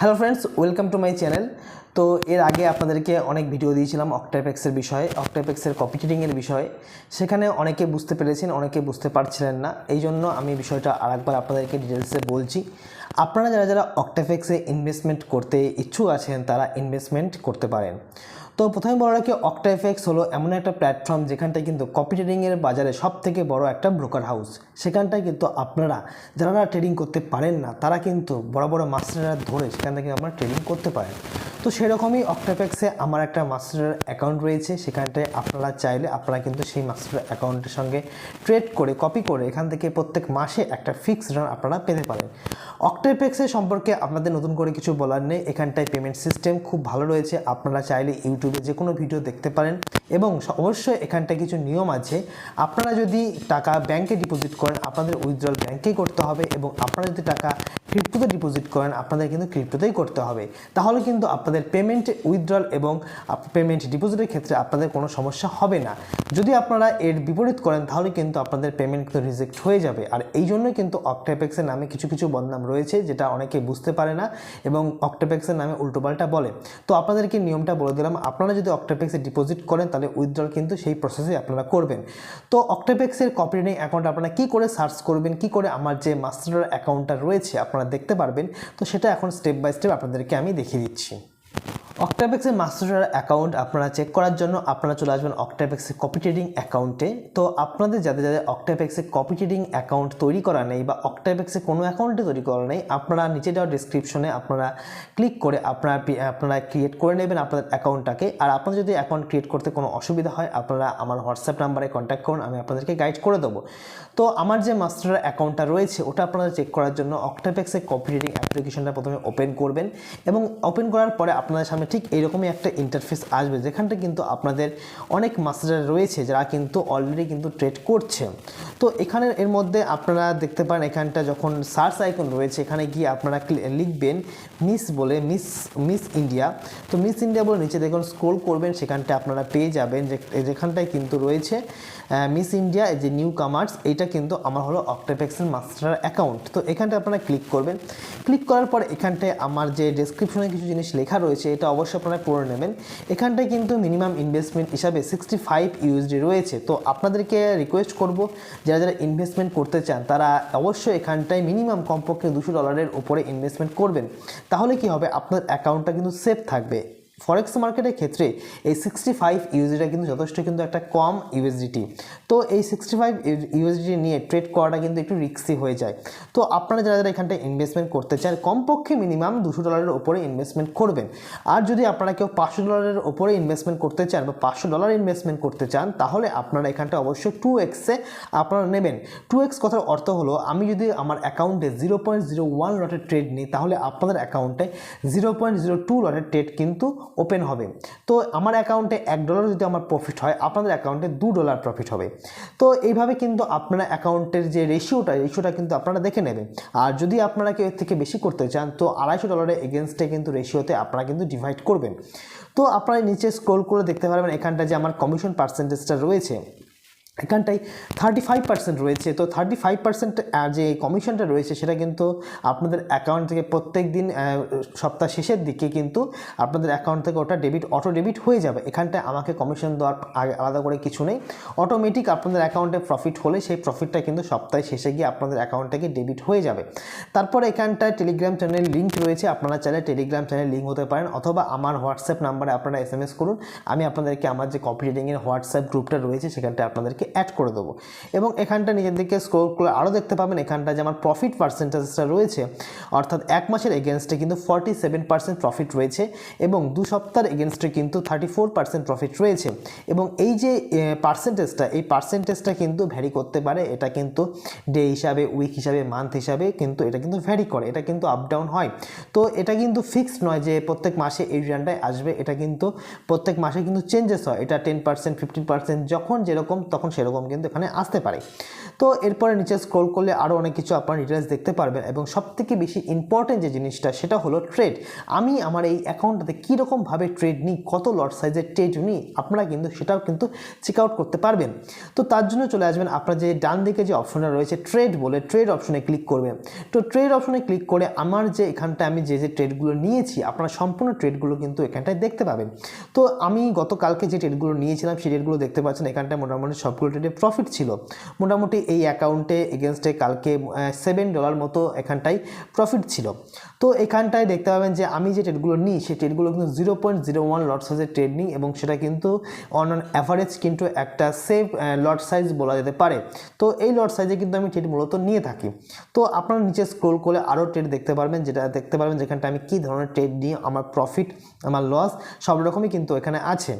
Hello friends welcome to my channel তো এর আগে আপনাদেরকে অনেক ভিডিও দিয়েছিলাম অক্টাপেক্সের বিষয়ে অক্টাপেক্সের কপি ট্রেডিংয়ের বিষয়ে। সেখানে অনেকে বুঝতে পেরেছেন, অনেকে বুঝতে পারছিলেন না। এই জন্য আমি বিষয়টা আরেকবার আপনাদেরকে ডিটেলসে বলছি। আপনারা যারা যারা অক্টাফেক্সে ইনভেস্টমেন্ট করতে ইচ্ছুক আছেন, তারা ইনভেস্টমেন্ট করতে পারেন। তো প্রথমে বলা রাখি অক্টাফেক্স হলো এমন একটা প্ল্যাটফর্ম যেখানটায় কিন্তু কপি ট্রেডিংয়ের বাজারে সব থেকে বড় একটা ব্রোকার হাউস সেখানটায় কিন্তু আপনারা যারা ট্রেডিং করতে পারেন না, তারা কিন্তু বড় বড় মাস্টাররা ধরে সেখান থেকে আপনারা ট্রেডিং করতে পারেন। তো সেরকমই অক্টাপেক্সে আমার একটা মাস্টার অ্যাকাউন্ট রয়েছে। সেখানটায় আপনারা চাইলে আপনারা কিন্তু সেই মাস্টার অ্যাকাউন্টের সঙ্গে ট্রেড করে কপি করে এখান থেকে প্রত্যেক মাসে একটা ফিক্সড রান আপনারা পেতে পারেন। অক্টাপেক্সের সম্পর্কে আপনাদের নতুন করে কিছু বলার নেই। এখানটায় পেমেন্ট সিস্টেম খুব ভালো রয়েছে। আপনারা চাইলে ইউটিউবে যে কোনো ভিডিও দেখতে পারেন এবং অবশ্যই এখানটায় কিছু নিয়ম আছে। আপনারা যদি টাকা ব্যাংকে ডিপোজিট করেন, আপনাদের উইথড্রল ব্যাংকেই করতে হবে এবং আপনারা যদি টাকা ক্রিপ্টোতে ডিপোজিট করেন, আপনাদের কিন্তু ক্রিপ্টোতেই করতে হবে। তাহলে কিন্তু আপনাদের পেমেন্ট উইথড্রল এবং পেমেন্ট ডিপোজিটের ক্ষেত্রে আপনাদের কোনো সমস্যা হবে না। যদি আপনারা এর বিপরীত করেন, তাহলে কিন্তু আপনাদের পেমেন্ট কিন্তু রিজেক্ট হয়ে যাবে। আর এই জন্যই কিন্তু অক্টাপেক্সের নামে কিছু কিছু বদনাম রয়েছে, যেটা অনেকে বুঝতে পারে না এবং অক্টাপেক্সের নামে উল্টোপাল্টা বলে। তো আপনাদেরকে নিয়মটা বলে দিলাম, আপনারা যদি অক্টাপেক্সে ডিপোজিট করেন, তাহলে উইথড্রল কিন্তু সেই প্রসেসে আপনারা করবেন। তো অক্টাপেক্সের কপিরিডিং অ্যাকাউন্ট আপনারা কী করে সার্চ করবেন, কি করে আমার যে মাস্টার অ্যাকাউন্টটা রয়েছে, আপনারা দেখতে পারবেন। তো সেটা এখন স্টেপ বাই স্টেপ আপনাদেরকে আমি দেখিয়ে দিচ্ছি। অক্টাপেক্সের মাস্টার অ্যাকাউন্ট আপনারা চেক করার জন্য আপনারা চলে আসবেন অক্টাপেক্সের কপি ট্রেডিং অ্যাকাউন্টে তো আপনাদের যাদের যাদের অক্টাপেক্সের কপি ট্রেডিং অ্যাকাউন্ট তৈরি করা নেই বা অক্টাপেক্সে কোনো অ্যাকাউন্টে তৈরি করা নেই, আপনারা নিচে দেওয়া ডিসক্রিপশনে আপনারা ক্লিক করে আপনারা আপনারা ক্রিয়েট করে নেবেন আপনাদের অ্যাকাউন্টটাকে আর আপনাদের যদি অ্যাকাউন্ট ক্রিয়েট করতে কোনো অসুবিধা হয়, আপনারা আমার হোয়াটসঅ্যাপ নাম্বারে কন্ট্যাক্ট করুন, আমি আপনাদেরকে গাইড করে দেবো। তো আমার যে মাস্টার অ্যাকাউন্টটা রয়েছে, ওটা আপনারা চেক করার জন্য অক্টাপেক্সের কপি ট্রেডিং অ্যাপ্লিকেশনটা প্রথমে ওপেন করবেন এবং ওপেন করার পরে আপনাদের সামনে ঠিক এইরকমই একটা ইন্টারফেস আসবে, যেখানটা কিন্তু আপনাদের অনেক মাস্টার রয়েছে যারা কিন্তু অলরেডি কিন্তু ট্রেড করছে। তো এখানে এর মধ্যে আপনারা দেখতে পারেন এখানটা যখন সার্চ আইকন রয়েছে, এখানে গিয়ে আপনারা লিখবেন মিস বলে মিস মিস ইন্ডিয়া তো মিস ইন্ডিয়া বলে নিচে দেখুন স্ক্রোল করবেন, সেখানটা আপনারা পেয়ে যাবেন যেখানটায় কিন্তু রয়েছে মিস ইন্ডিয়া যে নিউ কামার্স এইটা কিন্তু আমার হলো অক্টাপেক্সের মাস্টার অ্যাকাউন্ট তো এখানটা আপনারা ক্লিক করবেন। ক্লিক করার পর এখানটায় আমার যে ডেসক্রিপশনে কিছু জিনিস লেখা রয়েছে, এটা অবশ্যই আপনারা করে নেবেন। এখানটায় কিন্তু মিনিমাম ইনভেস্টমেন্ট হিসাবে সিক্সটি ফাইভ ইউএসডি রয়েছে। তো আপনাদেরকে রিকোয়েস্ট করব, যারা যারা ইনভেস্টমেন্ট করতে চান, তারা অবশ্যই এখানটায় মিনিমাম কমপক্ষে দুশো ডলারের উপরে ইনভেস্টমেন্ট করবেন। তাহলে কি হবে? আপনার অ্যাকাউন্টটা কিন্তু সেফ থাকবে। ফরেক্স মার্কেটের ক্ষেত্রে এই সিক্সটি ফাইভ ইউএসডিটা কিন্তু যথেষ্ট কিন্তু একটা কম ইউএসডিটি তো এই সিক্সটি ফাইভ ইউএসডিটি নিয়ে ট্রেড করাটা কিন্তু একটু রিস্কি হয়ে যায়। তো আপনারা যারা যারা এখানটায় ইনভেস্টমেন্ট করতে চান, কমপক্ষে মিনিমাম দুশো ডলারের ওপরে ইনভেস্টমেন্ট করবেন। আর যদি আপনারা কেউ পাঁচশো ডলারের ওপরে ইনভেস্টমেন্ট করতে চান বা পাঁচশো ডলার ইনভেস্টমেন্ট করতে চান, তাহলে আপনারা এখানটা অবশ্যই টু এক্সে আপনারা নেবেন। টু এক্স কথার অর্থ হলো, আমি যদি আমার অ্যাকাউন্টে জিরো পয়েন্ট জিরো ওয়ান লটের ট্রেড নিই, তাহলে আপনাদের অ্যাকাউন্টে জিরো পয়েন্ট জিরো টু লটের ট্রেড কিন্তু ওপেন হবে। তো আমার অ্যাকাউন্টে এক ডলার যদি আমার প্রফিট হয়, আপনাদের অ্যাকাউন্টে দু ডলার প্রফিট হবে। তো এইভাবে কিন্তু আপনারা অ্যাকাউন্টের যে রেশিওটা রেশিওটা কিন্তু আপনারা দেখে নেবেন। আর যদি আপনারা কেউ এর থেকে বেশি করতে চান, তো আড়াইশো ডলারের এগেনস্টে কিন্তু রেশিওতে আপনারা কিন্তু ডিভাইড করবেন। তো আপনারা নিচে স্ক্রোল করে দেখতে পারবেন এখানটা যে আমার কমিশন পার্সেন্টেজটা রয়েছে। এখানটায় থার্টি ফাইভ পার্সেন্ট রয়েছে। তো থার্টি ফাইভ পার্সেন্ট যে কমিশনটা রয়েছে, সেটা কিন্তু আপনাদের অ্যাকাউন্ট থেকে প্রত্যেক দিন সপ্তাহ শেষের দিকে কিন্তু আপনাদের অ্যাকাউন্ট থেকে ওটা ডেবিট অটো ডেবিট হয়ে যাবে। এখানটায় আমাকে কমিশন দেওয়ার আগে আলাদা করে কিছু নেই। অটোমেটিক আপনাদের অ্যাকাউন্টে প্রফিট হলে সেই প্রফিটটা কিন্তু সপ্তাহে শেষে গিয়ে আপনাদের অ্যাকাউন্ট থেকে ডেবিট হয়ে যাবে। তারপরে এখানটায় টেলিগ্রাম চ্যানেল লিঙ্ক রয়েছে। আপনারা চাইলে টেলিগ্রাম চ্যানেল লিঙ্ক হতে পারেন অথবা আমার হোয়াটসঅ্যাপ নাম্বারে আপনারা এস করুন। আমি আপনাদেরকে আমার যে কপি রিডিংয়ের হোয়াটসঅ্যাপ গ্রুপটা রয়েছে, সেখানটায় আপনাদেরকে অ্যাড করে দেবো। এবং এখানটা নিজের দিকে স্ক্রোল করে আরও দেখতে পাবেন এখানটা যে আমার প্রফিট পার্সেন্টেজটা রয়েছে, অর্থাৎ এক মাসের এগেনস্টে কিন্তু ফর্টি সেভেন পার্সেন্ট প্রফিট রয়েছে এবং দু সপ্তাহের এগেনস্টে কিন্তু থার্টি ফোর পার্সেন্ট প্রফিট রয়েছে। এবং এই যে পার্সেন্টেজটা এই পার্সেন্টেজটা কিন্তু ভ্যারি করতে পারে। এটা কিন্তু ডে হিসাবে উইক হিসাবে মান্থ হিসাবে কিন্তু এটা কিন্তু ভ্যারি করে। এটা কিন্তু আপ ডাউন হয়। তো এটা কিন্তু ফিক্সড নয় যে প্রত্যেক মাসে এই রিটার্নটাই আসবে। এটা কিন্তু প্রত্যেক মাসে কিন্তু চেঞ্জেস হয়। এটা টেন পার্সেন্ট ফিফটিন পার্সেন্ট যখন যেরকম, তখন সেরকম কিন্তু এখানে আসতে পারে। তো এরপরে নিচে স্ক্রল করলে আরও অনেক কিছু আপনার ডিটেলস দেখতে পারবেন এবং সবথেকে বেশি ইম্পর্টেন্ট যে জিনিসটা সেটা হলো ট্রেড আমি আমার এই অ্যাকাউন্টটাতে কীরকমভাবে ট্রেড নিই, কত লট সাইজের ট্রেড নিই, আপনারা কিন্তু সেটাও কিন্তু চেক আউট করতে পারবেন। তো তার জন্য চলে আসবেন আপনার যে ডান দিকে যে অপশনটা রয়েছে ট্রেড বলে ট্রেড অপশনে ক্লিক করবেন। তো ট্রেড অপশনে ক্লিক করে আমার যে এখানটায় আমি যে যে ট্রেডগুলো নিয়েছি, আপনারা সম্পূর্ণ ট্রেডগুলো কিন্তু এখানটায় দেখতে পাবেন। তো আমি গতকালকে যে ট্রেডগুলো নিয়েছিলাম, সেই ট্রেডগুলো দেখতে পাচ্ছেন, এখানটায় মোটামুটি সবগুলো ট্রেডে প্রফিট ছিল। মোটামুটি এই অ্যাকাউন্টে এগেনস্টে কালকে সেভেন ডলার মতো এখানটায় প্রফিট ছিল। তো এখানটায় দেখতে পাবেন যে আমি যে ট্রেডগুলো নিই, সেই ট্রেডগুলো কিন্তু zero point zero one lot সাইজের ট্রেড নিই এবং সেটা কিন্তু অন অন অ্যাভারেজ কিন্তু একটা সেফ লট সাইজ বলা যেতে পারে। তো এই লট সাইজে কিন্তু আমি ট্রেড মূলত নিয়ে থাকি। তো আপনারা নিচে স্ক্রোল করে আরও ট্রেড দেখতে পারবেন, যেটা দেখতে পারবেন যেখানটা আমি কী ধরনের ট্রেড নিয়ে আমার প্রফিট আমার লস সব রকমই কিন্তু এখানে আছে।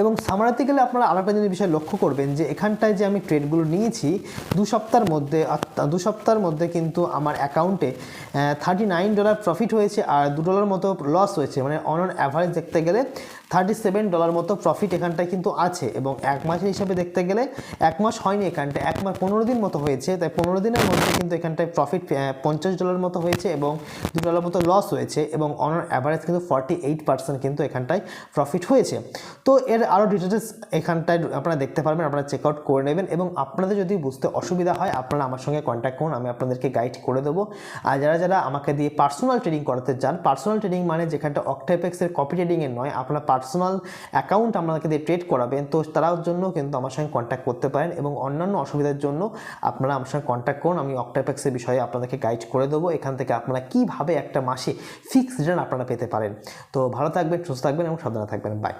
এবং সামারাতে গেলে আপনারা আরেকটা জিনিস বিষয় লক্ষ্য করবেন যে এখানটায় যে আমি ট্রেডগুলো নিয়েছি, দু সপ্তাহের মধ্যে দু সপ্তাহের মধ্যে কিন্তু আমার অ্যাকাউন্টে থার্টি নাইন ডলার প্রফিট হয়েছে আর দু ডলার মতো লস হয়েছে। মানে অন অন অ্যাভারেজ দেখতে গেলে থার্টি সেভেন ডলার মতো প্রফিট এখানটায় কিন্তু আছে এবং এক মাসের হিসাবে দেখতে গেলে এক মাস হয়নি এখানটায়। এক মাস পনেরো দিন মতো হয়েছে, তাই পনেরো দিনের মধ্যে কিন্তু এখানটায় প্রফিট পঞ্চাশ ডলার মতো হয়েছে এবং দু ডলার মতো লস হয়েছে এবং অন অ্যাভারেজ কিন্তু ফর্টি এইট পার্সেন্ট কিন্তু এখানটায় প্রফিট হয়েছে। তো এর আরও ডিটেলস এখানটায় আপনারা দেখতে পারবেন, আপনারা চেক আউট করে নেবেন এবং আপনাদের যদি বুঝতে অসুবিধা হয়, আপনারা আমার সঙ্গে কন্ট্যাক্ট করুন, আমি আপনাদেরকে গাইড করে দেবো। আর যারা যারা আমাকে দিয়ে পার্সোনাল ট্রেডিং করাতে চান পার্সোনাল ট্রেডিং মানে যেখানটা অক্টাইপেক্সের কপি ট্রেডিংয়ের নয়, আপনারা পার্সোনাল অ্যাকাউন্ট আপনাকে দিয়ে ট্রেড করাবেন, তো তারার জন্য কিন্তু আমার সঙ্গে কন্ট্যাক্ট করতে পারেন এবং অন্যান্য অসুবিধার জন্য আপনারা আমার সঙ্গে কন্ট্যাক্ট করুন, আমি অক্টাপ্যাক্সের বিষয়ে আপনাদেরকে গাইড করে দেবো, এখান থেকে আপনারা কীভাবে একটা মাসে ফিক্সড রিটার্ন আপনারা পেতে পারেন। তো ভালো থাকবেন, সুস্থ থাকবেন এবং সাবধানে থাকবেন। বাই